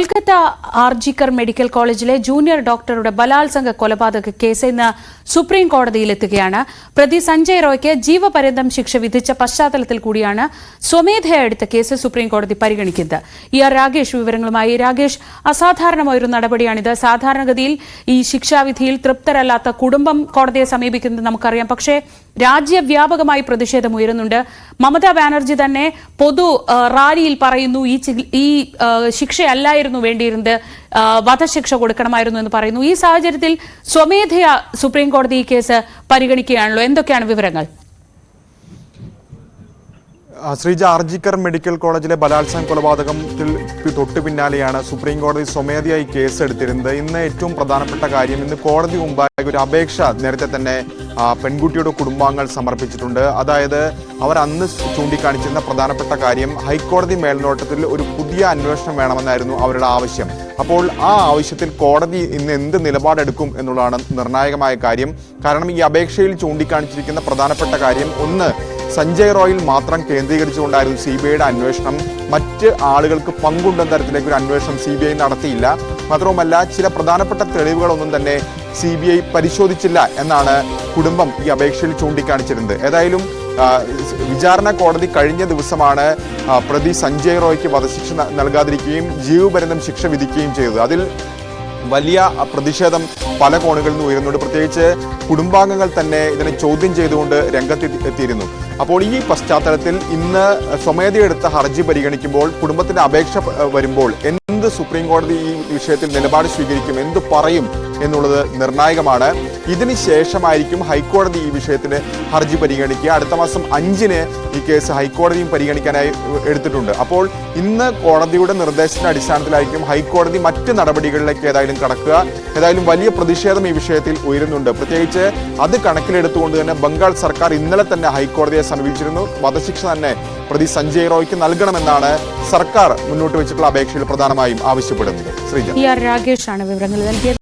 Kolkata RG Kar medical കോളേജിലെ junior ഡോക്ടറുടെ ബലാത്സംഗ കൊലപാതക കേസ് ഇന്ന് സുപ്രീം കോടതിയിലെത്തുകയാണ് പ്രതി സഞ്ജയ് റോയ്ക്ക് ജീവപര്യന്തം ശിക്ഷ വിധിച്ച പശ്ചാത്തലത്തിൽ കൂടിയാണ് സ്വമേധയാ എടുത്ത കേസ് സുപ്രീം കോടതി പരിഗണിക്കുന്നത്. ഇ രാഗേഷ് വിവരങ്ങളുമായി. രാകേഷ് അസാധാരണമായൊരു നടപടിയാണിത്. സാധാരണഗതിയിൽ ഈ ശിക്ഷാവിധിയിൽ തൃപ്തരല്ലാത്ത കുടുംബം കോടതിയെ സമീപിക്കുന്നത് നമുക്കറിയാം. പക്ഷേ രാജ്യവ്യാപകമായി പ്രതിഷേധം ഉയരുന്നുണ്ട്. മമതാ ബാനർജി തന്നെ പൊതു റാലിയിൽ പറയുന്നു ഈ ഈ ശിക്ഷയല്ലായിരുന്നു വേണ്ടിയിരുന്നത് വധശിക്ഷ കൊടുക്കണമായിരുന്നു എന്ന് പറയുന്നു. ഈ സാഹചര്യത്തിൽ സ്വമേധയാ സുപ്രീം കോടതി ഈ കേസ് പരിഗണിക്കുകയാണല്ലോ. എന്തൊക്കെയാണ് വിവരങ്ങൾ? ശ്രീജ ആർജിക്കർ മെഡിക്കൽ കോളേജിലെ ബലാത്സംഗ കൊലപാതകത്തിൽ തൊട്ടു പിന്നാലെയാണ് സുപ്രീം കോടതി സ്വമേധയായി കേസ് എടുത്തിരുന്നത് ഇന്ന് ഏറ്റവും പ്രധാനപ്പെട്ട കാര്യം ഇന്ന് കോടതി മുമ്പായി ഒരു അപേക്ഷ നേരത്തെ തന്നെ പെൺകുട്ടിയുടെ കുടുംബാംഗങ്ങൾ സമർപ്പിച്ചിട്ടുണ്ട്. അതായത് അവർ അന്ന് ചൂണ്ടിക്കാണിച്ചിരുന്ന പ്രധാനപ്പെട്ട കാര്യം ഹൈക്കോടതി മേൽനോട്ടത്തിൽ ഒരു പുതിയ അന്വേഷണം വേണമെന്നായിരുന്നു അവരുടെ ആവശ്യം. അപ്പോൾ ആ ആവശ്യത്തിൽ കോടതി ഇന്ന് എന്ത് നിലപാടെടുക്കും എന്നുള്ളതാണ് നിർണായകമായ കാര്യം. കാരണം ഈ അപേക്ഷയിൽ ചൂണ്ടിക്കാണിച്ചിരിക്കുന്ന പ്രധാനപ്പെട്ട കാര്യം ഒന്ന് സഞ്ജയ് റോയിൽ മാത്രം കേന്ദ്രീകരിച്ചുകൊണ്ടായിരുന്നു സി ബി ഐയുടെ അന്വേഷണം. മറ്റ് ആളുകൾക്ക് പങ്കുണ്ടെന്ന തരത്തിലേക്ക് ഒരു അന്വേഷണം സി ബി ഐ നടത്തിയില്ല. മാത്രവുമല്ല ചില പ്രധാനപ്പെട്ട തെളിവുകളൊന്നും തന്നെ സി ബി ഐ പരിശോധിച്ചില്ല എന്നാണ് കുടുംബം ഈ അപേക്ഷയിൽ ചൂണ്ടിക്കാണിച്ചിരുന്നത്. ഏതായാലും വിചാരണ കോടതി കഴിഞ്ഞ ദിവസമാണ് പ്രതി സഞ്ജയ് റോയ്ക്ക് വധശിക്ഷ നൽകാതിരിക്കുകയും ജീവപര്യന്തം ശിക്ഷ വിധിക്കുകയും ചെയ്തത്. അതിൽ വലിയ പ്രതിഷേധം പല കോണുകളിൽ നിന്ന് ഉയരുന്നുണ്ട്. പ്രത്യേകിച്ച് കുടുംബാംഗങ്ങൾ തന്നെ ഇതിനെ ചോദ്യം ചെയ്തുകൊണ്ട് രംഗത്ത് എത്തിയിരുന്നു. അപ്പോൾ ഈ പശ്ചാത്തലത്തിൽ ഇന്ന് സ്വമേധയെടുത്ത ഹർജി പരിഗണിക്കുമ്പോൾ കുടുംബത്തിന്റെ അപേക്ഷ വരുമ്പോൾ എന്ത് സുപ്രീം കോടതി ഈ വിഷയത്തിൽ നിലപാട് സ്വീകരിക്കും എന്ത് പറയും എന്നുള്ളത് നിർണായകമാണ്. ഇതിന് ശേഷമായിരിക്കും ഹൈക്കോടതി ഈ വിഷയത്തിന് ഹർജി പരിഗണിക്കുക. അടുത്ത മാസം അഞ്ചിന് ഈ കേസ് ഹൈക്കോടതിയും പരിഗണിക്കാനായി എടുത്തിട്ടുണ്ട്. അപ്പോൾ ഇന്ന് കോടതിയുടെ നിർദ്ദേശത്തിന്റെ അടിസ്ഥാനത്തിലായിരിക്കും ഹൈക്കോടതി മറ്റ് നടപടികളിലേക്ക് ഏതായാലും കടക്കുക. ഏതായാലും വലിയ പ്രതിഷേധം ഈ വിഷയത്തിൽ ഉയരുന്നുണ്ട്. പ്രത്യേകിച്ച് അത് കണക്കിലെടുത്തുകൊണ്ട് തന്നെ ബംഗാൾ സർക്കാർ ഇന്നലെ തന്നെ ഹൈക്കോടതിയെ സമീപിച്ചിരുന്നു. വധശിക്ഷ തന്നെ പ്രതി സഞ്ജയ് റോയ്ക്ക് നൽകണമെന്നാണ് സർക്കാർ മുന്നോട്ട് വെച്ചിട്ടുള്ള അപേക്ഷയിൽ പ്രധാനമായും ആവശ്യപ്പെടുന്നത്. ശ്രീജ രാകേഷാണ് വിവരങ്ങൾ നൽകിയത്.